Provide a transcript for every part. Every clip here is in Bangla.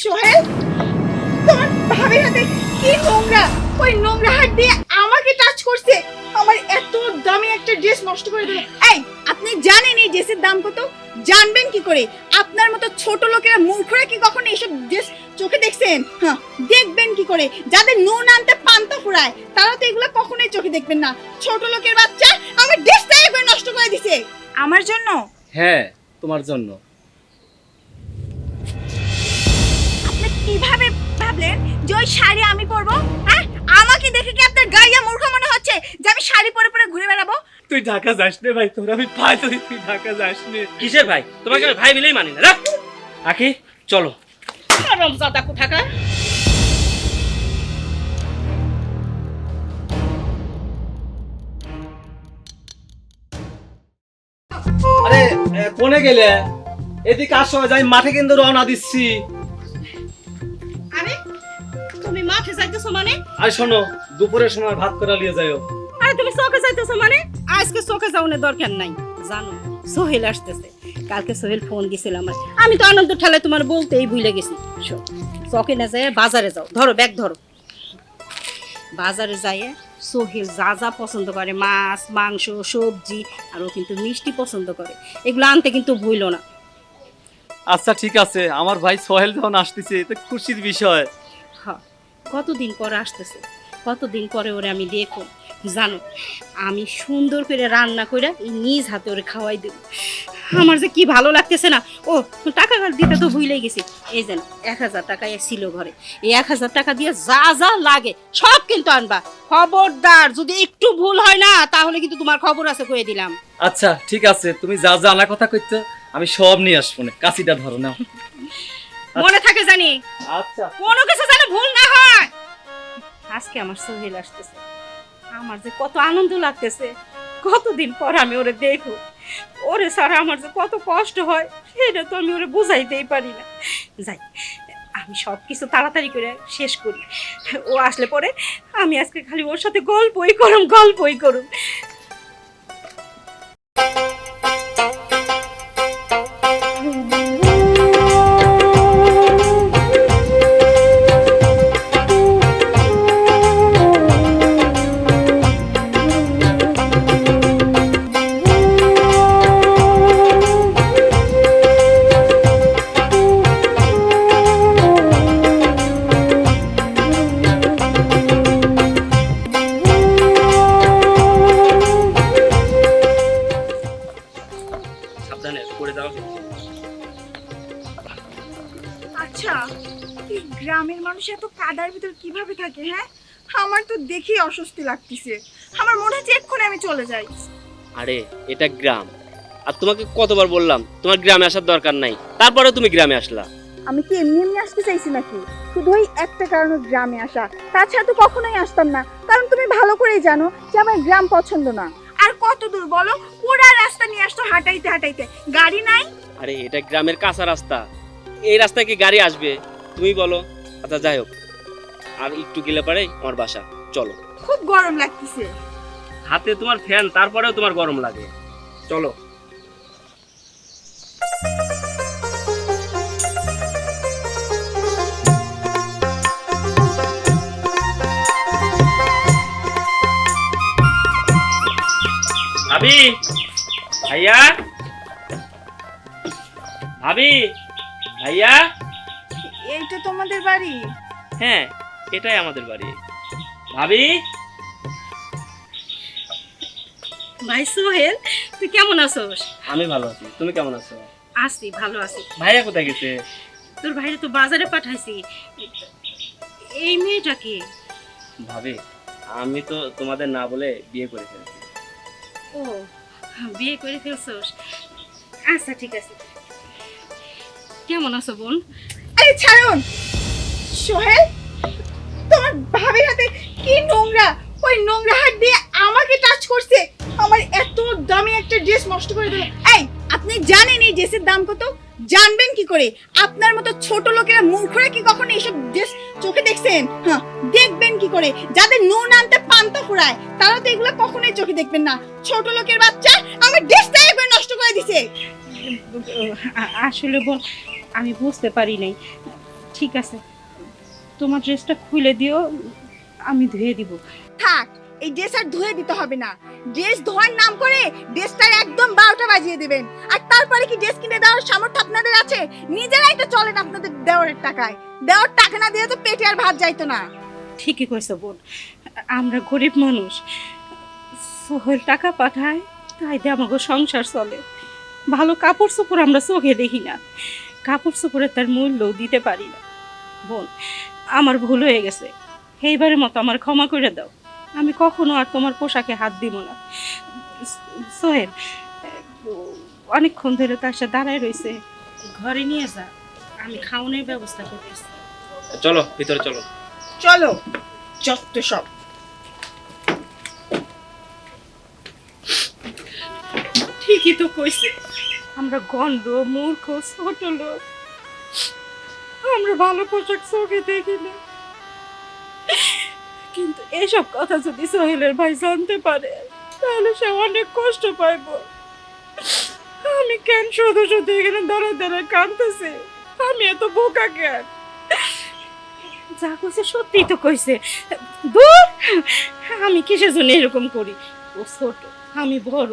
সোহেল তোমার ভাবির হাতে কি নোংরা? ওই নোংরা হাত দিয়ে আমাকে টাচ করছে। আমার এত দামি একটা ড্রেস নষ্ট করে দিল এই আপনি জানেন এই ড্রেসের দাম কত? জানবেন কি করে? আপনার মতো ছোট লোকেরা মূর্খরা কি কখনো এইসব ড্রেস চোখে দেখছেন? হ্যাঁ দেখবেন কি করে? যাদের নুন আনতে পান্তা ফুরায় তারা তো এগুলো কখনোই চোখে দেখবেন না। ছোট লোকের বাচ্চা আমার ড্রেসটা একবার নষ্ট করে দিছে। আমার জন্য? হ্যাঁ তোমার জন্য। কীভাবে ভাবলেন যে ওই শাড়ি আমি পরবো? হ্যাঁ? আমাকে দেখে কি আপনার গাইয়া মূর্খ মনে হচ্ছে যে আমি শাড়ি পরে পরে ঘুরে বেড়াবো? তুই ঢাকা যাস নে ভাই তোর আমি ভাই তুই ঢাকা যাস নে। কিসের ভাই? তোমাকে আমি ভাই মিলেই মানি না। রাখ। আখি চলো। রমজাদা কোথাকার? আরে কোনে গেলে? এদিকে আসো যাই মাঠে কিন্তু রওনা দিচ্ছি। আর শোনো দুপুরের সময় ভাত করে নিয়ে যাইও। আরে তুমি চোখে যাইতেছো মানে? আজকে চোখে যাওয়ার দরকার নাই। জানো সোহেল আসতেছে। কালকে সোহেল ফোন দিছিল আমার। আমি তো আনন্দ ঠেলে তোমার বলতেই ভুলে গেছি। চকে না যায় বাজারে যাও। ধরো ব্যাগ ধরো। বাজারে যায় সোহেল যা যা পছন্দ করে মাছ মাংস সবজি আর ও কিন্তু মিষ্টি পছন্দ করে। এগুলো আনতে কিন্তু ভুইলো না। আচ্ছা ঠিক আছে। আমার ভাই সোহেল যখন আসতেছে তো খুশির বিষয়। কতদিন পরে আসতেছে? কতদিন পরে ওরে আমি দেখো জানো, আমি সুন্দর করে রান্না করে নিজ হাতে ওরে খাওয়াই দেব। আমার যে কি ভালো লাগতেছে না। ও, টাকা দিতে তো ভুলেই গেছি। এই যেন এক হাজার টাকা ছিল ঘরে। এই এক হাজার টাকা দিয়ে যা যা লাগে, সব কিন্তু আনবা। খবরদার, যদি একটু ভুল হয় না, তাহলে কিন্তু তোমার খবর আছে কয়ে দিলাম। আচ্ছা ঠিক আছে। তুমি যা যা জানা কথা কইতে, আমি সব নিয়ে আসব না। কাশিটা ধরো, নাও। মনে থাকে জানি। আচ্ছা। কোনো কিছু যেন ভুল না হয়। আজকে আমার সোহেল আসতেছে। আমার যে কত আনন্দ লাগতেছে। কতদিন পর আমি ওরে দেখো ওরে সারা আমার যে কত কষ্ট হয় সেটা তো আমি ওরে বুঝাইতেই পারি না। যাই আমি সব কিছু তাড়াতাড়ি করে শেষ করি। ও আসলে পরে আমি আজকে খালি ওর সাথে গল্পই করুম গল্পই করুম। অস্বস্তি লাগতেছে। আমার মনে হচ্ছে এক্ষুনি আমি চলে যাই। আরে এটা গ্রাম। আর তোমাকে কতবার বললাম তোমার গ্রামে আসার দরকার নাই। তারপরে তুমি গ্রামে আসলা। আমি কি এমনি এমনি আসতে চাইছি নাকি? শুধু ওই একটা কারণে গ্রামে আসা। তাছাড়া তো কখনোই আসতাম না। কারণ তুমি ভালো করেই জানো যে আমার গ্রাম পছন্দ না। আর কত দূর বলো? পুরা রাস্তা নিয়ে আসতো হাঁটাইতে হাঁটাইতে। গাড়ি নাই? আরে এটা গ্রামের কাঁচা রাস্তা। এই রাস্তায় কি গাড়ি আসবে? তুমি বলো। আচ্ছা যাই হোক। আর একটু গেলে পারে আমার বাসা। চলো। খুব গরম লাগতেছে। হাতে তোমার ফ্যান তারপরেও তোমার গরম লাগে। চলো। ভাবি ভাইয়া? ভাবি ভাইয়া? এইটা তোমাদের বাড়ি? হ্যাঁ এটাই আমাদের বাড়ি। ভাবি? ভাই সোহেল তুই কেমন আছোস? আমি ভালো আছি তুমি কেমন আছো? আছি ভালো আছি। ভাইয়া কোথায় গেছে? তোর ভাইরে তো বাজারে পাঠাইছি। এই মেয়েটাকে ভাবি আমি তো তোমাদের না বলে বিয়ে করে ফেলেছি। ও বিয়ে করে ফেলছোস? আচ্ছা ঠিক আছে। কেমন আছো বোন? আরে ছাড়ুন! সোহেল তোমার ভাবির হাতে কি নোংরা? ওই নোংরা হাত দিয়ে আমাকে টাচ করছে। আমার এত দামি একটা ড্রেস নষ্ট করে দিল। এই, আপনি জানেন এই ড্রেসের দাম কত? জানবেন কি করে? আপনার মতো ছোট লোকেরা মূর্খরা কি কখনো এইসব ড্রেস চোখে দেখছেন? হ্যাঁ দেখবেন কি করে? যাদের নুন আনতে পান্তা ফুরায়, তারা তো এগুলো কখনোই চোখে দেখবেন না। ছোট লোকের বাচ্চা আমার ড্রেসটা একবার নষ্ট করে দিছে। আসলে আমি বুঝতে পারি নাই। ঠিক আছে। তোমার ড্রেসটা খুলে দিও আমি ধুয়ে দিব। থাক এই ড্রেস আর ধুয়ে দিতে হবে না। ড্রেস ধোয়ার নাম করে ড্রেসটার একদম বারোটা বাজিয়ে দেবেন। আর তারপরে কি ড্রেস কিনে দেওয়ার সামর্থ্য আপনাদের আছে? নিজেরাই তো চলেন আপনাদের দেওয়ারের টাকায়। দেওয়ার টাকা না দিয়ে তো পেটে আর ভাত যাইতো না। ঠিকই কইছো বোন। আমরা গরিব মানুষ। সোহেল টাকা পাঠায় তাই দিয়ে আমাকে সংসার চলে। ভালো কাপড় চোপড় আমরা চোখে দেখি না। কাপড় চোপড়ের তার মূল্যও দিতে পারি না। বোন আমার ভুল হয়ে গেছে। এইবারের মতো আমার ক্ষমা করে দাও। আমি কখনো আর তোমার পোশাকে হাত দিব না। সোহেল অনেকক্ষণ ধরে তার সাথে দাঁড়ায় রয়েছে। ঘরে নিয়ে যা। আমি খাওয়ানোর ব্যবস্থা করতেছি। চলো ভিতরে চলো। চলো যত সব। ঠিকই তো কইছে। আমরা গন্ড মূর্খ ছোট লোক। আমরা ভালো পোশাক চোখে দেখি না কিন্তু এসব কথা যদি সোহেলের ভাই জানতে পারে, তাহলে সে অনেক কষ্ট পাইব। আমি কেন শুধু শুধু এখানে দাঁড়ায় দাঁড়ায় কাঁদতেছি? আমি এত বোকা কেন? যা কইছে সত্যিই তো কইছে। দূর! আমি কিসের জন্য এরকম করি? ও ছোট, আমি বড়,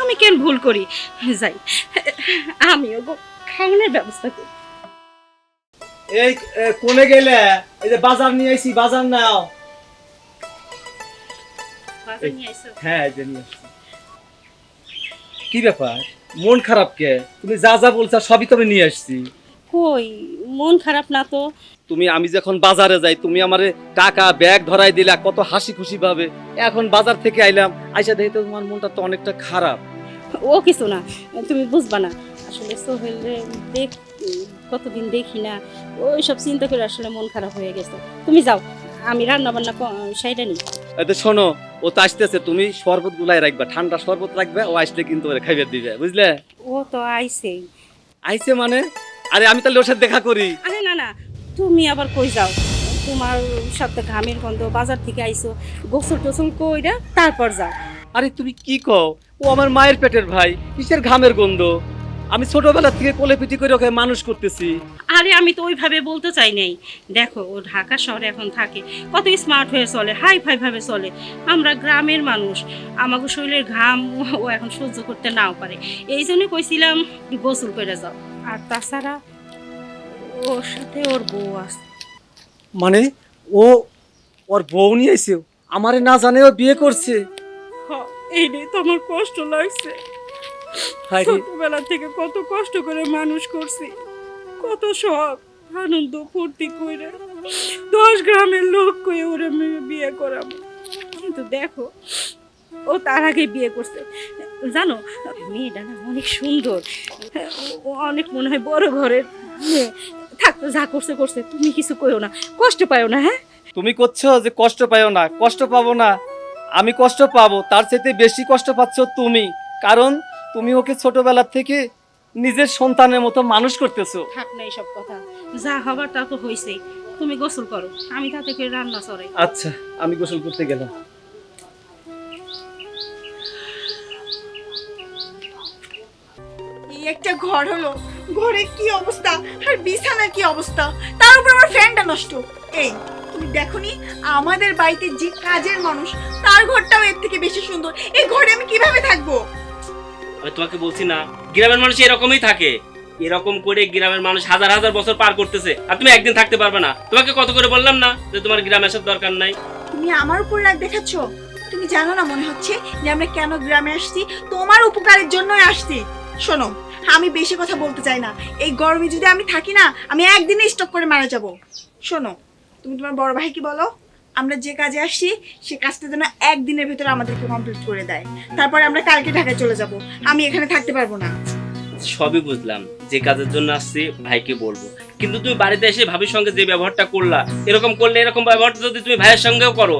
আমি কেন ভুল করি? যাই, আমিও গো, খাওয়ানোর ব্যবস্থা করি। এই কোনে গেলে? এই যে বাজার নিয়ে আইছি বাজার নাও। বাজার নিয়ে হ্যাঁ এই যে নিয়ে আসছি। কি ব্যাপার? মন খারাপ কে? তুমি যা যা বলছো সবই তো আমি নিয়ে আসছি। কই? মন খারাপ না তো। তুমি আমি যখন বাজারে যাই তুমি আমারে টাকা ব্যাগ ধরাই দিলা কত হাসি খুশি ভাবে। এখন বাজার থেকে আইলাম আইসা দেখি তো তোমার মনটা তো অনেকটা খারাপ। ও কিছু না তুমি বুঝবা না। আসলে সোহেল দেখ কতদিন দেখি না ওই সব চিন্তা করে আসলে মন খারাপ হয়ে গেছে। তুমি যাও আমি রান্না বান্না সাইডে নিই। এতে শোনো ও তো আসতেছে তুমি শরবত গুলাই রাখবা ঠান্ডা শরবত রাখবে ও আসলে কিন্তু ওরা খাইবে দিবে বুঝলে? ও তো আইসেই। আইছে মানে? আরে আমি তাহলে ওর সাথে দেখা করি। আরে না না তুমি আবার কই যাও? তোমার সাথে ঘামের গন্ধ বাজার থেকে আইসো গোসল টোসল কইরা তারপর যাও। আরে তুমি কি কও? ও আমার মায়ের পেটের ভাই কিসের ঘামের গন্ধ? আমি ছোটবেলা থেকে কোলে পিটি করে ওকে মানুষ করতেছি। আরে আমি তো ওইভাবে বলতে চাই নাই। দেখো ও ঢাকা শহরে এখন থাকে কত স্মার্ট হয়ে চলে হাই ফাই ভাবে চলে। আমরা গ্রামের মানুষ আমাকে শরীরের ঘাম ও এখন সহ্য করতে নাও পারে। এই জন্য কইছিলাম গোসল করে যাও। আর তাছাড়া ওর সাথে ওর বউ আছে। মানে ও ওর বউ নিয়ে আইছে? আমারে না জানে ও বিয়ে করছে? হ, এই নিয়ে তো আমার কষ্ট লাগছে। ছোটবেলা থেকে কত কষ্ট করে মানুষ করছি। কত শখ আনন্দ ফুর্তি করে দশ গ্রামের লোক কয়ে ওরে বিয়ে করাবো। কিন্তু দেখো ও তার আগে বিয়ে করছে। জানো মেয়েটা না অনেক সুন্দর। ও অনেক মনে হয় বড় ঘরের মেয়ে। থাকতো যা করছে করছে। তুমি কিছু কইও না। কষ্ট পাইও না হ্যাঁ? তুমি করছ যে কষ্ট পাইও না কষ্ট পাবো না। আমি কষ্ট পাবো তার চাইতে বেশি কষ্ট পাচ্ছ তুমি। কারণ তুমি ওকে ছোটবেলা থেকে নিজের সন্তানের মতো মানুষ করতেছো। থাক না এইসব কথা। যা হবার তা তো হয়েছে তুমি গোসল করো। আমি তাতে করে রান্না চড়াই। আচ্ছা আমি গোসল করতে গেলাম। এই একটা ঘর হলো। ঘরে কি অবস্থা? আর বিছানার কি অবস্থা? তার উপর আমার ফ্যানটা নষ্ট। এই তুমি দেখোনি? আমাদের বাড়িতে যে কাজের মানুষ তার ঘরটাও এর থেকে বেশি সুন্দর। এই ঘরে আমি কীভাবে থাকব? আমি তোমাকে বলছি না, গ্রামের মানুষ এরকমই থাকে। এরকম করে গ্রামের মানুষ হাজার হাজার বছর পার করতেছে, আর তুমি একদিন থাকতে পারবে না। তোমাকে কত করে বললাম না যে তোমার গ্রামে আসার দরকার নাই? তুমি আমার উপর রাগ দেখাচ্ছ? তুমি জানো না মনে হচ্ছে যে আমরা কেন গ্রামে আসছি? তোমার উপকারের জন্যই আসছি। শোনো, আমি বেশি কথা বলতে চাই না। এই গরমে যদি আমি থাকি না, আমি একদিনে স্টপ করে মারা যাব। শোনো, তুমি তোমার বড় ভাইকে বলো। আমরা যে কাজে আসি সে কাজটা যেন একদিনের ভিতরে আমাদেরকে কমপ্লিট করে দেয়। তারপরে আমরা কালকে ঢাকায় চলে যাব। আমি এখানে থাকতে পারব না। সবই বুঝলাম। যে কাজের জন্য আসছি ভাইকে বলব। কিন্তু তুমি বাড়িতে এসে ভাবির সঙ্গে যে ব্যবহারটা করলা এরকম করলে এরকম ব্যবহারটা যদি তুমি ভাইয়ের সঙ্গেও করো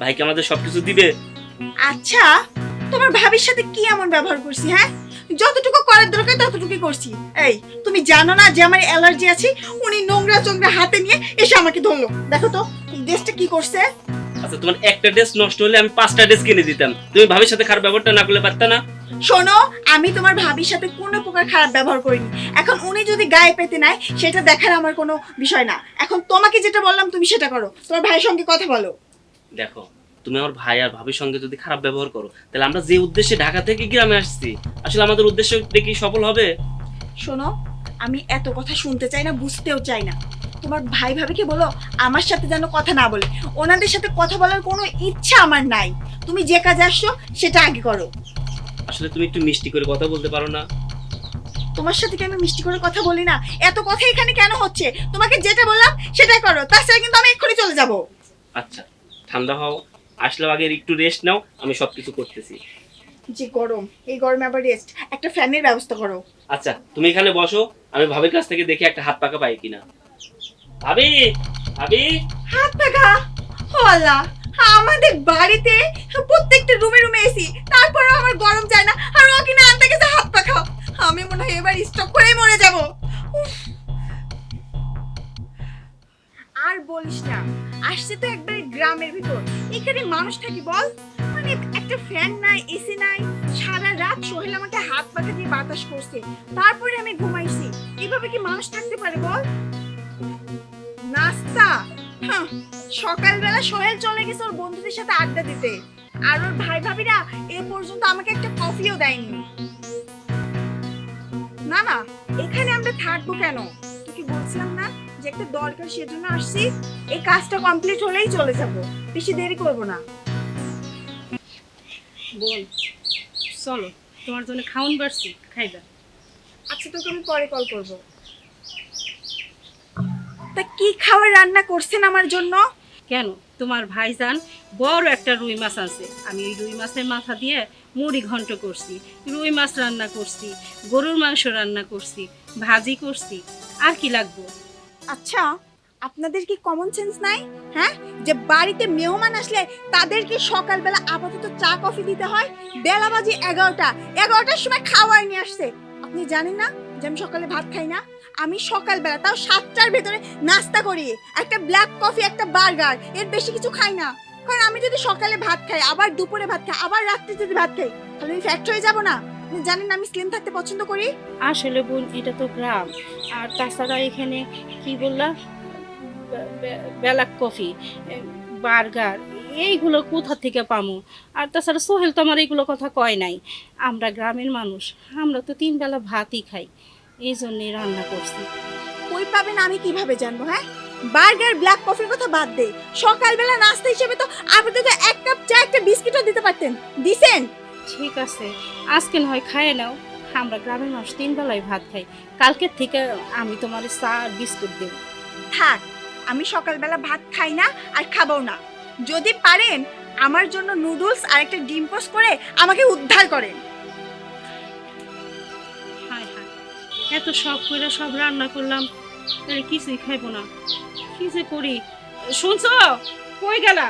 ভাইকে আমাদের সবকিছু দিবে। আচ্ছা তোমার ভাবির সাথে কি এমন ব্যবহার করছি হ্যাঁ? যতটুকু করার দরকার ততটুকুই করছি। এই তুমি জানো না যে আমার অ্যালার্জি আছে? উনি নোংরা চোংরা হাতে নিয়ে এসে আমাকে ধরলো। দেখো তো ড্রেসটা কি করছে? আচ্ছা তোমার একটা ড্রেস নষ্ট হলে আমি পাঁচটা ড্রেস কিনে দিতাম। তুমি ভাবির সাথে খারাপ ব্যবহারটা না করলে পারতা না? শোনো আমি তোমার ভাবির সাথে কোনো প্রকার খারাপ ব্যবহার করিনি। এখন উনি যদি গায়ে পেতে নেয় সেটা দেখার আমার কোনো বিষয় না। এখন তোমাকে যেটা বললাম তুমি সেটা করো। তোমার ভাইয়ের সঙ্গে কথা বলো। দেখো তুমি আমার ভাই আর ভাবির সঙ্গে যদি খারাপ ব্যবহার করো তাহলে আমরা যে উদ্দেশ্যে ঢাকা থেকে গ্রামে আসছি আসলে আমাদের উদ্দেশ্য কি সফল হবে? শোনো আমি এত কথা শুনতে চাই না বুঝতেও চাই না। তোমার ভাই ভাবিকে বলো আমার সাথে যেন কথা না বলে। ওনাদের সাথে কথা বলার কোনো ইচ্ছা আমার নাই। তুমি যে কাজে আসছো সেটা আগে করো। আসলে তুমি একটু মিষ্টি করে কথা বলতে পারো না। তোমার সাথে কি আমি মিষ্টি করে কথা বলি না? এত কথা এখানে কেন হচ্ছে? তোমাকে যেটা বললাম সেটাই করো। তাছাড়া কিন্তু আমি এক্ষুনি চলে যাব। আচ্ছা ঠান্ডা হও। আসলে আগে একটু রেস্ট নাও আমি সবকিছু করতেছি। যে গরম। এই গরমে আবার রেস্ট একটা ফ্যানের ব্যবস্থা করো। আচ্ছা তুমি এখানে বসো আমি ভাবির কাছ থেকে দেখি একটা হাত পাকা পাই কিনা। ভাবি ভাবি। হাত পাকা আল্লাহ আমাদের বাড়িতে প্রত্যেকটা রুমে রুমে এসি তারপরেও আমার গরম যায় না। আর ও কিনা আনতে গেছে হাত পাখা। আমি মনে হয় এবার স্টক করেই মরে যাব। উফ। আর বলিস না, আসছে তো একবারে গ্রামের ভিতর। এখানে মানুষ থাকি বল মানে একটা ফ্যান নাই এসি নাই, সারা রাত সোহেল আমাকে হাত পাখা দিয়ে বাতাস করছে, তারপরে আমি ঘুমাইছি। এভাবে কি মানুষ থাকতে পারে বল? নাস্তা? সকালবেলা সোহেল চলে গেছে ওর বন্ধুদের সাথে আড্ডা দিতে। আর ওর ভাই ভাবিরা এ পর্যন্ত আমাকে একটা কফিও দেয়নি। না না, এখানে আমরা থাকব কেন? তোকে বলছিলাম না? যে একটা দরকার সেজন্য আসছি। এই কাজটা কমপ্লিট হলেই চলে যাব। বেশি দেরি করব না। বল। চলো তোমার জন্য খাউন বাড়ছি খাইবা। আচ্ছা তোকে আমি পরে কল করব। তা কি খাবার রান্না করছেন আমার জন্য? কেন? তোমার ভাইজান বড় একটা রুই মাছ আছে আমি ওই রুই মাছের মাথা দিয়ে মুড়ি ঘন্ট করছি রুই মাছ রান্না করছি গরুর মাংস রান্না করছি ভাজি করছি। আর কি লাগবো? আচ্ছা আপনাদের কি কমন সেন্স নাই? হ্যাঁ? যে বাড়িতে মেহমান আসলে তাদেরকে সকালবেলা আপাতত চা, কফি দিতে হয়? বেলা বাজি এগারোটা। এগারোটার সময় খাওয়ার নিয়ে আসছে। আপনি জানেন না যে আমি সকালে ভাত খাই না? আমি সকালবেলা তাও সাতটার ভেতরে নাস্তা করি। একটা ব্ল্যাক কফি একটা বার্গার এর বেশি কিছু খাই না। কারণ আমি যদি সকালে ভাত খাই, আবার দুপুরে ভাত খাই, আবার রাত্রে যদি ভাত খাই, তাহলে আমি ফ্যাক্ট হয়ে যাব না। আপনি জানেন আমি স্লিম থাকতে পছন্দ করি। আসলে বোন এটা তো গ্রাম। আর তাছাড়া এখানে কি বললাম? ব্ল্যাক কফি বার্গার এইগুলো কোথা থেকে পামো? আর তাছাড়া সোহেল তো আমার এইগুলো কথা কয় নাই। আমরা গ্রামের মানুষ আমরা তো তিন বেলা ভাতই খাই। এই জন্যই রান্না করছি। কই পাবেন আমি কীভাবে জানব হ্যাঁ? বার্গার ব্ল্যাক কফির কথা বাদ দে। সকালবেলা নাস্তা হিসেবে তো আপনি তো এক কাপ চা একটা বিস্কিটও দিতে পারতেন। দিছেন? ঠিক আছে। আজকে না হয় খাইয়ে নাও। আমরা গ্রামের মানুষ তিন বেলায় ভাত খাই। কালকের থেকে আমি তোমার চা আর বিস্কুট দেব। থাক আমি সকালবেলা ভাত খাই না আর খাব না। যদি পারেন আমার জন্য নুডলস আর একটা ডিম পোস্ট করে আমাকে উদ্ধার করেন। হায় হায় এত সব করে সব রান্না করলাম। কিছুই খাইবো না। কি যে করি? শুনছো? কই গেলা?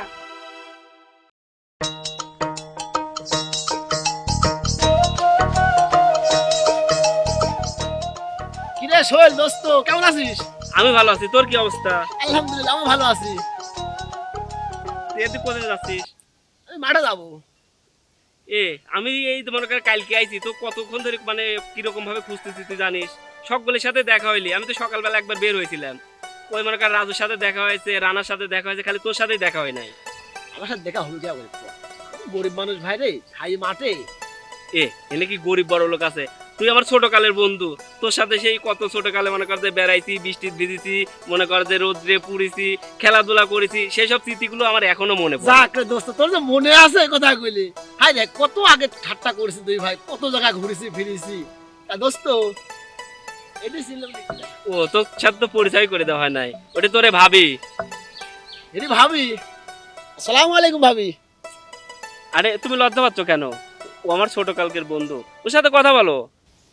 কিরে সোহেল দোস্ত কেমন আছিস? আমি ভালো আছি তোর কি অবস্থা? আলহামদুলিল্লাহ আমি ভালো আছি। তুই কোথায় যাচ্ছিস? মাঠে যাব। এ আমি এই মনে কর কালকে আইছি তো কতক্ষণ ধরে মানে কীরকম ভাবে খুঁজতেছি তুই জানিস? সকলের সাথে দেখা হইলি আমি তো সকালবেলা একবার বের হয়েছিলাম। ওই মনে কর রাজুর সাথে দেখা হয়েছে রানার সাথে দেখা হয়েছে খালি তোর সাথেই দেখা হয় নাই। আমার সাথে দেখা হলো গরিব মানুষ ভাই রে খাই মাঠে। এ এনে কি গরিব বড় লোক আছে? তুই আমার ছোট কালের বন্ধু। তোর সাথে সেই কত ছোট কালে মনে কর যে বেড়াইছি বৃষ্টি ভিজেছি মনে কর যে রোদ্রে পুড়েছি খেলাধুলা করেছি সেই সব স্মৃতিগুলো আমার এখনও মনে পড়ে। যাক রে দোস্ত তোর যে মনে আছে এই কথা কইলি হাই রে কত আগে ঠাট্টা করেছি তুই ভাই কত জায়গা ঘুরেছি ফিরেছি। তা দোস্ত এটি ও তোর সাথে তো পরিচয় করে দেওয়া হয় নাই। ওটা তোরে ভাবি। এটি ভাবি। আসসালামু আলাইকুম ভাবি। আরে তুমি লজ্জা পাচ্ছ কেন? ও আমার ছোট কালকের বন্ধু। ওর সাথে কথা বলো।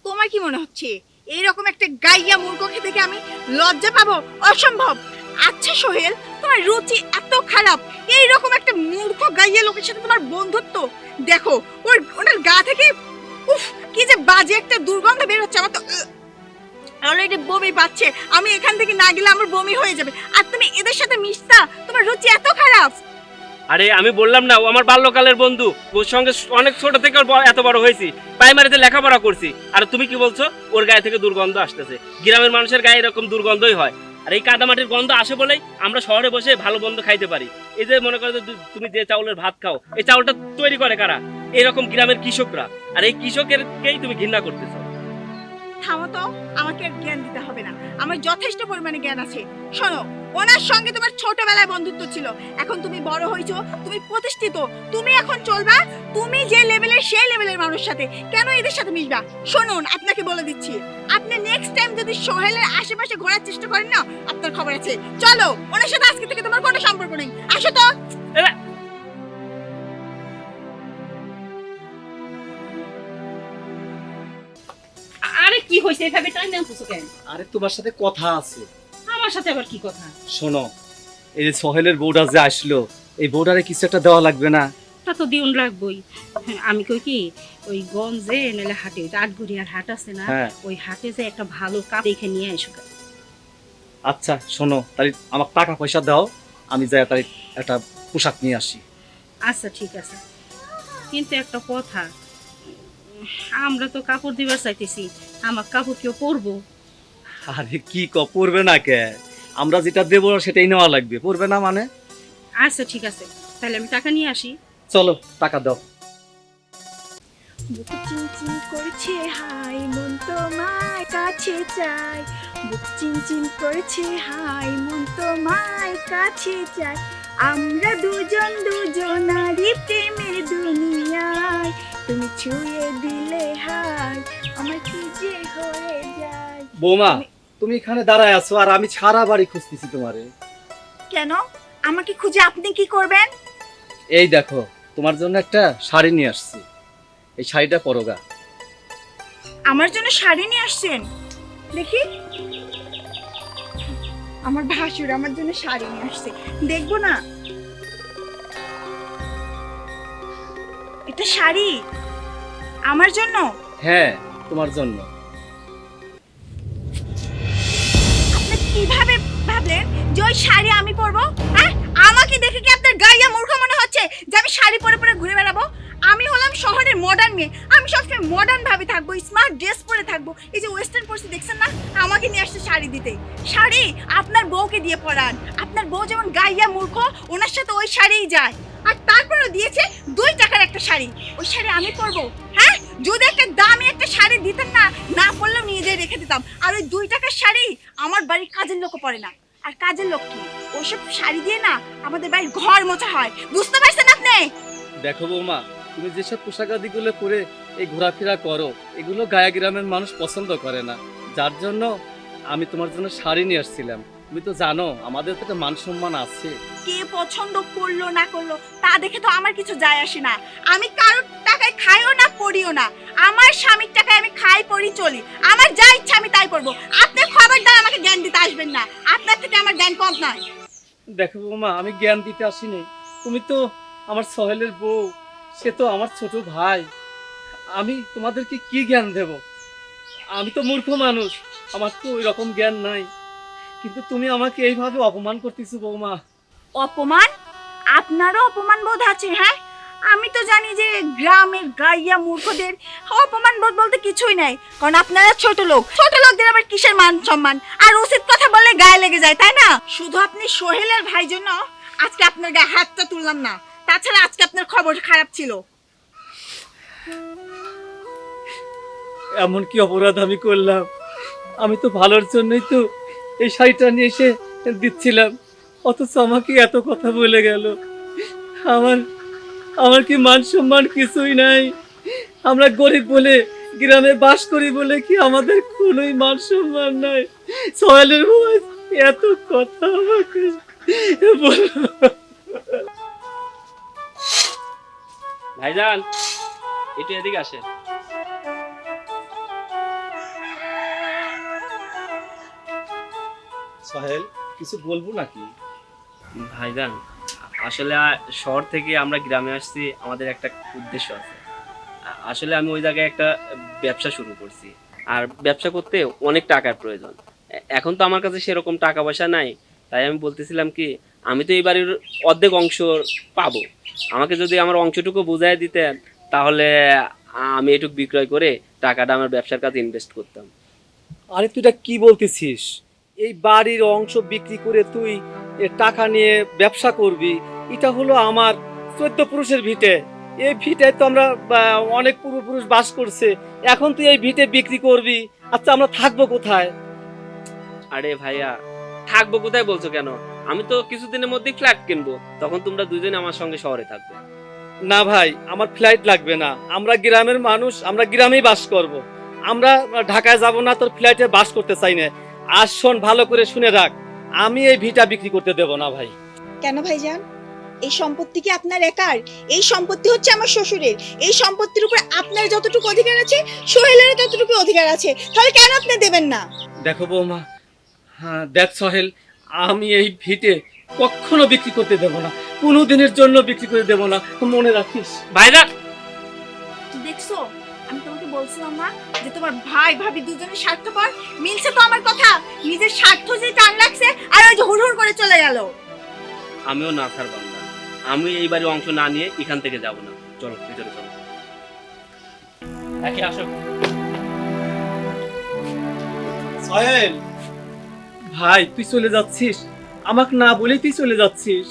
তোমার কি মনে হচ্ছে? এইরকম একটা গাইয়া মূর্খকে দেখে আমি লজ্জা পাবো? অসম্ভব! আচ্ছা সোহেল, তোমার রুচি এত খারাপ। এইরকম একটা মূর্খ গাইয়া লোকের সাথে তোমার বন্ধুত্ব? দেখো, ওর ওনার গা থেকে, উফ, কি যে বাজে একটা দুর্গন্ধ বের হচ্ছে, আমার তো অলরেডি বমি পাচ্ছে। আমি এখান থেকে না গেলে আমার বমি হয়ে যাবে। আর তুমি এদের সাথে মিশতা? তোমার রুচি এত খারাপ! আরে, আমি বললাম না, ও আমার বাল্যকালের বন্ধু। ওর সঙ্গে অনেক ছোট থেকে এত বড় হয়েছি। প্রাইমারিতে লেখাপড়া করছি। আর তুমি কি বলছো? ওর গায়ে থেকে দুর্গন্ধ আসতেছে। গ্রামের মানুষের গায়ে এরকম দুর্গন্ধই হয়। আর এই কাদামাটির গন্ধ আসে বলেই আমরা শহরে বসে ভালো বন্ধ খাইতে পারি। এই যে মনে করো তুমি যে চাউলের ভাত খাও, এই চাউলটা তৈরি করে কারা? এরকম গ্রামের কৃষকরা। আর এই কৃষকের কেই তুমি ঘৃণা করতেছো। থামো তো, আমাকে আর জ্ঞান দিতে হবে না। আমার যথেষ্ট পরিমাণে জ্ঞান আছে। শোনো, ওনার সঙ্গে তোমার ছোটবেলায় বন্ধুত্ব ছিল। এখন তুমি বড় হয়েছো, তুমি প্রতিষ্ঠিত। তুমি এখন চলবা, তুমি যে লেভেলের, সেই লেভেলের মানুষ সাথে। কেন এদের সাথে মিশবা? শুনুন, আপনাকে বলে দিচ্ছি। আপনি নেক্সট টাইম যদি সোহেলের আশেপাশে ঘোরার চেষ্টা করেন না, আপনার খবর আছে। চলো, ওনার সাথে আজকে থেকে তোমার কোনো সম্পর্ক নেই। আসো তো। আরে এভাবে টাইম আনতেছো কেন? আরে তোমার সাথে কথা আছে। আমার সাথে আবার কি কথা? শোনো এই যে সোহেলের বউটা যে আসলো এই বউটারে কিছু একটা দেওয়া লাগবে না। তা তো দিউন রাখবই হ্যাঁ, আমি কই কি ওই গঞ্জে নাহলে হাটে ওই আটঘরিয়ার হাট আছে না হ্যাঁ। ওই হাটে যে একটা ভালো কাপ দেখে নিয়ে এসো আচ্ছা শোনো তাহলে আমার টাকা পয়সা দাও আমি যাই তাহলে একটা পোশাক নিয়ে আসি। আচ্ছা ঠিক আছে। কিন্তু একটা কথা আমরা তো কাপড় দিবার চাইতেছি আমার কাপড় কেউ পরবো? আরে কি ক পড়বে না কে? আমরা যেটা দেবো সেটাই নেওয়া লাগবে পড়বে না মানে? আচ্ছা ঠিক আছে তাহলে আমি টাকা নিয়ে আসি। চলো টাকা দাও। বুক চিনচিন করছে হাই মন তোমায় কাছে চাই বুক চিনচিন করছে হাই মন তোমায় কাছে চাই আমরা দুজন দুজনারই প্রেমের দুনিয়ায়। তুমি ছুঁয়ে দিলে হাই আমার কি যে হয়ে যায়? বৌমা তুমি এখানে দাঁড়ায় আছো আর আমি সারা বাড়ি খুঁজতেছি তোমারে। কেন? আমাকে খুঁজে আপনি কি করবেন? এই দেখো তোমার জন্য একটা শাড়ি নিয়ে আসছি। এই শাড়িটা পরোগা। আমার জন্য শাড়ি নিয়ে আসছেন? দেখি। আমার ভাসুর আমার জন্য শাড়ি নিয়ে আসছে। দেখব না। এটা শাড়ি? আমার জন্য? হ্যাঁ তোমার জন্য। আপনি কীভাবে ভাবলেন যে ওই শাড়ি আমি পরবো? হ্যাঁ আমাকে দেখে কি আপনার গাইয়া মূর্খ মনে হচ্ছে যে আমি শাড়ি পরে পরে ঘুরে বেড়াবো? আমি হলাম শহরের মডার্ন মেয়ে। আমি সবসময় মডার্ন ভাবে থাকব স্মার্ট ড্রেস পরে থাকব। এই যে ওয়েস্টার্ন পরছি, দেখছেন না? আমাকে নিয়ে আসছে শাড়ি দিতে। শাড়ি আপনার বউকে দিয়ে পরান। আপনার বউ যেমন গাইয়া মূর্খ, ওনার সাথে ওই শাড়িই যায়। আর তারপরেও দিয়েছে দুই টাকার একটা শাড়ি। ওই শাড়ি আমি পরবো। হ্যাঁ? যদি একটা দামি একটা শাড়ি দিতেন না না পরলেও নিয়ে রেখে দিতাম। আর ওই দুই টাকার শাড়ি আমার বাড়ির কাজের লোকও পরে না। আর কাজের লোক কি? ওইসব শাড়ি দিয়ে না আমাদের বাড়ির ঘর মোছা হয়। বুঝতে পারছেন আপনি? দেখো বৌমা তুমি যেসব পোশাক আদিগুলো পরে এই ঘোরাফেরা করো এগুলো গায়া গ্রামের মানুষ পছন্দ করে না। যার জন্য আমি তোমার জন্য শাড়ি নিয়ে আসছিলাম। তুমি তো জানো আমাদের তো একটা মান সম্মান আছে। কে পছন্দ করল না করল তা দেখে তো আমার কিছু যায় আসে না। আমি কারোর টাকায় খাইও না পড়িও না। আমার স্বামীর টাকায় আমি খাই পড়ি চলি। আমার যা ইচ্ছা আমি তাই করব। আপনি খবরদার আমাকে জ্ঞান দিতে আসবেন না। আপনার থেকে আমার জ্ঞান কম নয়। দেখো বৌমা আমি জ্ঞান দিতে আসিনি। তুমি তো আমার সহেলের বউ। সে তো আমার ছোট ভাই। আমি তোমাদেরকে কি জ্ঞান দেব? আমি তো মূর্খ মানুষ, আমার তো ওই রকম জ্ঞান নাই। কিন্তু তুমি আমাকে এইভাবে অপমান করতেছো বৌমা। অপমান? আপনারও অপমান বোধ আছে হ্যাঁ? আমি তো জানি যে গ্রামের গাইয়া মূর্খদের অপমান বোধ বলতে কিছুই নাই, কারণ আপনারা ছোট লোক। ছোট লোকদের আবার কিসের মান সম্মান? আর উচিত কথা বললে গায়ে লেগে যায়, তাই না? শুধু আপনি সোহেলের ভাই জন্য আজকে আপনার গায়ে হাতটা তুললাম না। তাছাড়া আজকে আপনার খবর খারাপ ছিল। এমন কি অপরাধ আমি করলাম? আমি তো ভালোর জন্যই তো এই শাড়িটা নিয়ে এসে দিচ্ছিলাম। অথচ আমাকে এত কথা বলে গেল। আমার আমার কি মান সম্মান কিছুই নাই। আমরা গরিব বলে, গ্রামে বাস করি বলে কি আমাদের কোনোই মান সম্মান নাই। সয়েলের বয়স, এত কথা আমাকে বলল ভাইজান একটু এদিকে আসে সহেল কিছু বলব নাকি? ভাইজান আসলে শহর থেকে আমরা গ্রামে আসছি আমাদের একটা উদ্দেশ্য আছে। আসলে আমি ওই জায়গায় একটা ব্যবসা শুরু করছি। আর ব্যবসা করতে অনেক টাকার প্রয়োজন। এখন তো আমার কাছে সেরকম টাকা পয়সা নাই তাই আমি বলতেছিলাম কি আমি তো এই বাড়ির অর্ধেক অংশ পাবো। আমাকে যদি আমার অংশটুকু বুঝাই দিতেন তাহলে আমি এটুকু বিক্রয় করে টাকাটা আমার ব্যবসার কাজে ইনভেস্ট করতাম। আরে তুই এটা কি বলতেছিস? এই বাড়ির অংশ বিক্রি করে তুই এ টাকা নিয়ে ব্যবসা করবি এটা হলো আমার চোদ্দ পুরুষের ভিটে। এই ভিটায় তো আমরা অনেক পূর্বপুরুষ বাস করছে এখন তুই এই ভিটে বিক্রি করবি। আচ্ছা আমরা থাকব কোথায়? আরে ভাইয়া থাকব কোথায় বলছো কেন? আমি তো কিছুদিনের মধ্যেই ফ্ল্যাট কিনবো। তখন তোমরা দুজনে আমার সঙ্গে শহরে থাকবে। না ভাই আমার ফ্লাইট লাগবে না। আমরা গ্রামের মানুষ আমরা গ্রামেই বাস করব। আমরা ঢাকায় যাব না তোর ফ্লাইটে বাস করতে চাই না। আর শোন ভালো করে শুনে রাখ আমি এই ভিটা বিক্রি করতে দেব না ভাই। কেন ভাইজান? এই সম্পত্তি কি আপনার একার? এই সম্পত্তি হচ্ছে আমার শ্বশুরের। এই সম্পত্তির উপর আপনার যতটুকু অধিকার আছে সোহেলের ততটুকু অধিকার আছে। তাহলে কেন আপনি দেবেন না? দেখো বৌমা হ্যাঁ দেখ সহেল আমি এই ভিটে কখনো বিক্রি করতে দেব না। কোনো দিনের জন্য বিক্রি করে দেব না। মনে রাখিস। ভাইরা দেখছ আমি তোমাকে বলছিলাম না যে তোমার ভাই ভাবি দুজনের স্বার্থপর? মিলছে তো আমার কথা। নিজের স্বার্থ যে টান লাগছে আর ওই যে হুড় হুড় করে চলে গেল। আমিও না ছাড় বান্দা। আমি এই বাড়ির অংশ না নিয়ে এখান থেকে যাব না। চলো ভিতরে চলো। একে আসো। সহেল ভাই তুই চলে যাচ্ছিস। আমাকে না বলে তুই চলে যাচ্ছিস।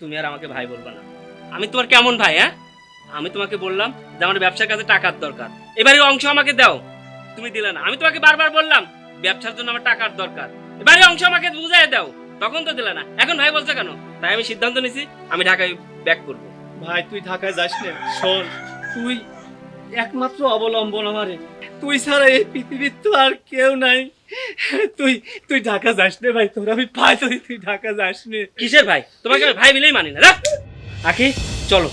তুমি আর আমাকে ভাই বলবা না। আমি তোমার কেমন ভাই হ্যাঁ? আমি তোমাকে বললাম যে আমার ব্যবসার কাছে টাকার দরকার। এবারে অংশ আমাকে দাও। তুমি দিলে না। আমি তোমাকে বারবার বললাম ব্যবসার জন্য আমার টাকার দরকার। এবারে অংশ আমাকে বুঝাই দাও। তখন তো দিলে না। এখন ভাই বলছো কেন? তাই আমি সিদ্ধান্ত নিছি আমি ঢাকায় ব্যাক করব। ভাই তুই ঢাকায় যাস না। শোন তুই একমাত্র অবলম্বন আমারে। তুই ছাড়া এই পৃথিবীর তো আর কেউ নাই। তুই তুই ঢাকা যাস নে ভাই তোর আমি পাই তুই তুই ঢাকা যাস নে। কিসের ভাই? তোমাকে আমি ভাই মিলেই মানি না রাখ আখি চলো।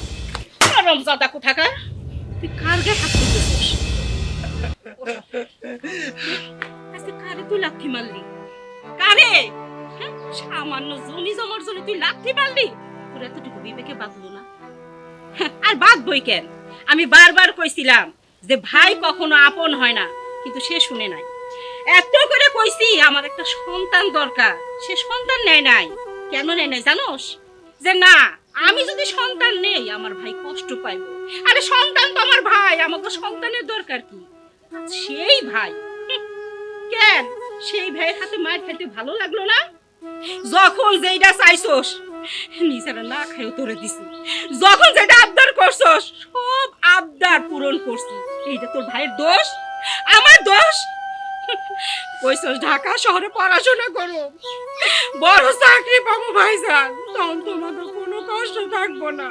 রমজাদা কোথাকার তুই কার গায়ে হাত তুলতেছিস? আজকে কারে তুই লাথি মারলি? কারে? হ্যাঁ? সামান্য জমি জমার জন্য তুই লাথি মারলি? তোর এতটুকু বিবেকে বাঁধলো না। হ্যাঁ, আর বাঁধবই কেন? আমি বারবার কইছিলাম যে ভাই কখনো আপন হয় না কিন্তু সে শুনে নাই। এত করে কইছি, আমার একটা সন্তান দরকার। সে সন্তান নেয় নাই। কেন নেয় নাই জানোস? যে না, আমি যদি সন্তান নেই, আমার ভাই কষ্ট পাইব। আরে সন্তান তো আমার ভাই, আমাকে সন্তানের দরকার কি? সেই ভাই কেন? সেই ভাইয়ের হাতে মায়ের খাইতে ভালো লাগল না? যখন যেইটা চাইছোস, নিজেরা না খাইও তোরে দিছি। যখন যেটা আবদার করছস, সব আবদার পূরণ করছি। এইটা তোর ভাইয়ের দোষ? আমার দোষ? কইছস, ঢাকা শহরে পড়াশোনা করো বড় চাকরি পাবো ভাইজান, তখন তোমাদের কোনো কষ্ট থাকব না।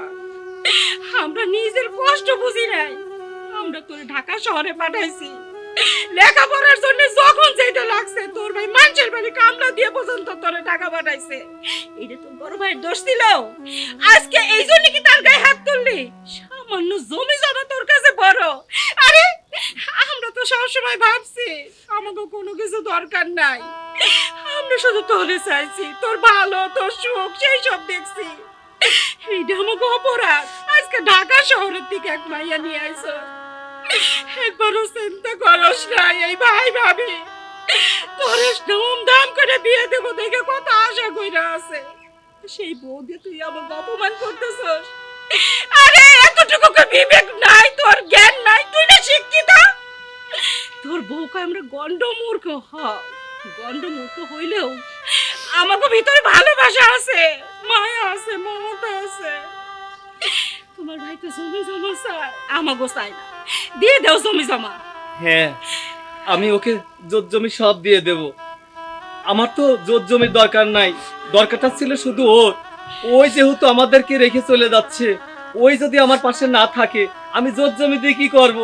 আমরা নিজের কষ্ট বুঝি নাই। আমরা তোর ঢাকা শহরে পাঠাইছি। লেখাপড়ার জন্য যখন যেটা লাগছে, তোর ভাই মানুষের বাড়ি কামলা দিয়ে পর্যন্ত তোরে টাকা পাঠাইছে। এটা তোর বড় ভাইয়ের দোষ ছিল। আজকে এই জন্য কি তার গায়ে হাত তুললি? সামান্য জমি জমা তোর কাছে বড়। আরে তো সবসময় ভাবছি আমাকে কোনো কিছু দরকার নাই। আমরা শুধু তোরে চাইছি, তোর ভালো, তোর সুখ, সেই সব দেখছি। এইটা আমাকে অপরাধ। আজকে ঢাকা শহরের থেকে এক মাইয়া নিয়ে আইছো একবারও চিন্তা করস না এই ভাই ভাবি। তোর ধুমধাম করে বিয়ে দেবো দেখে কত আশা কইরা আছে। সেই বউ দিয়ে তুই আমাকে অপমান করতেছস। আরে, এতটুকু বিবেক নাই, তোর জ্ঞান নাই, তুই না শিক্ষিত? তোর বউকে আমরা গন্ড মূর্খ হ গন্ড মূর্খ হইলেও আমাকে ভিতরে ভালোবাসা আছে, মায়া আছে, মমতা আছে। তোমার ভাই তো জমি জমা চায় আমাকে চায় না। দিয়ে দাও জমি জমা। হ্যাঁ আমি ওকে জোর জমি সব দিয়ে দেব। আমার তো জোর জমির দরকার নাই, দরকারটা ছিল শুধু ওর। ওই যেহেতু আমাদেরকে রেখে চলে যাচ্ছে, ওই যদি আমার পাশে না থাকে, আমি জোর জমি দিয়ে কি করব?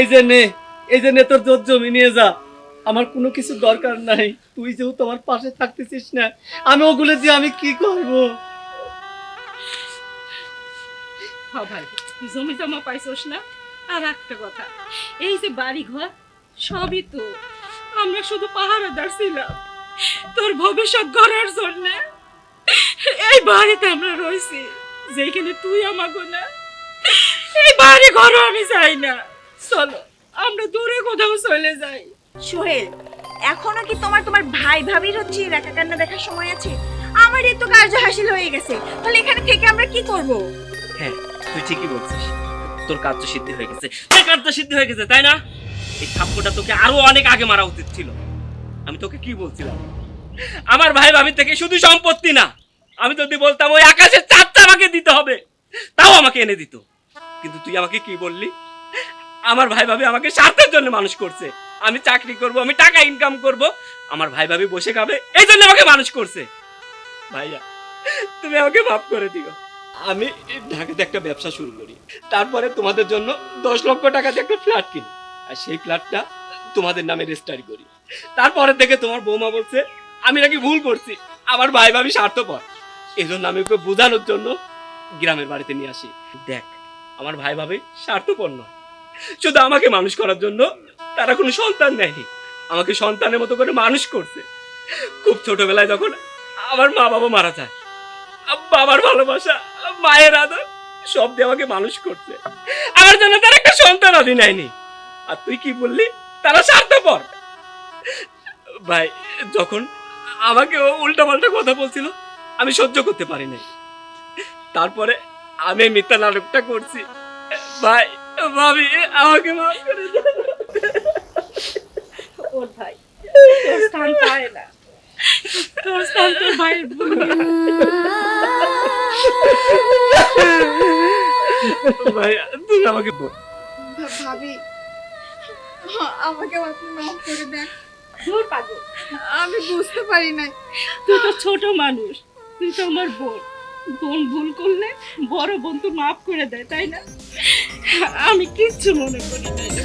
এই যে নে। এই যে নে তোর জোর জমি নিয়ে যা, আমার কোনো কিছু দরকার নাই। তুই যেহেতু আমার পাশে থাকতেছিস না, আমি ওগুলো দিয়ে আমি কি করব? ভাই জমি জমা পাইছস না? আর একটা কথা, এই যে বাড়ি ঘর সবই তো আমরা শুধু পাহারাদার ছিলাম। তোর ভবিষ্যৎ গড়ার জন্য এই বাড়িতে আমরা রয়েছি, যেখানে তুই আমাকে না, এই বাড়ি ঘরও আমি চাই না। চলো। আমরা দূরে কোথাও চলে যাই। সোহেল এখনও কি তোমার তোমার ভাই ভাবির হচ্ছে দেখা কান্না দেখার সময় আছে? আমারই তো কার্য হাসিল হয়ে গেছে তাহলে এখানে থেকে আমরা কি করব? হ্যাঁ তুই ঠিকই বলছিস। তোর কার্য সিদ্ধি হয়ে গেছে। তোর কার্য সিদ্ধি হয়ে গেছে তাই না? এই থাপ্পটা তোকে আরও অনেক আগে মারা উচিত ছিল। আমি তোকে কি বলছিলাম? আমার ভাই ভাবি থেকে শুধু সম্পত্তি না আমি যদি বলতাম ওই আকাশের চারটা আমাকে দিতে হবে তাও আমাকে এনে দিত। কিন্তু তুই আমাকে কি বললি? আমার ভাই ভাবি আমাকে স্বার্থের জন্য মানুষ করছে। আমি চাকরি করব, আমি টাকা ইনকাম করব, আমার ভাই ভাবি বসে খাবে, এই জন্য আমাকে মানুষ করছে। ভাইয়া, তুমি আমাকে মাফ করে দিও। আমি ঢাকাতে একটা ব্যবসা শুরু করি। তারপরে তোমাদের জন্য দশ লক্ষ টাকাতে একটা ফ্ল্যাট কিনি। আর সেই ফ্ল্যাটটা তোমাদের নামে রেজিস্টারি করি। তারপরে দেখে তোমার বৌমা বলছে, আমি নাকি ভুল করছি। আমার ভাই ভাবি স্বার্থপর। এই জন্য আমি ওকে বোঝানোর জন্য গ্রামের বাড়িতে নিয়ে আসি। দেখ, আমার ভাই ভাবি স্বার্থপর নয়। শুধু আমাকে মানুষ করার জন্য তারা কোনো সন্তান নেয়নি। আমাকে সন্তানের মতো করে মানুষ করছে। খুব ছোটবেলায় যখন আমার মা বাবা মারা যায়, বাবার ভালোবাসা, মায়ের আদর, সব দিয়ে আমাকে মানুষ করছে। আমার জন্য তার একটা সন্তান আদি নেয়নি। আর তুই কি বললি? তারা স্বার্থপর। ভাই, যখন আমাকে উল্টা পাল্টা কথা বলছিল, আমি সহ্য করতে পারি নাই তারপরে আমি মিথ্যা নাটকটা করছি। ভাই ভাবি আমাকে মাফ করে। ওর ভাই। তোর স্থান পায় না। তোর স্থান তোর ভাইয়ের ভাই তুমি আমাকে ভাবি আমাকে আপনি মাফ করে দেন। দূর পাগল। আমি বুঝতে পারি নাই। তুই তো ছোট মানুষ তুই তো আমার বোন। বোন ভুল করলে বড় বন্ধু মাফ করে দেয়, তাই না? আমি কিচ্ছু মনে করি তাই না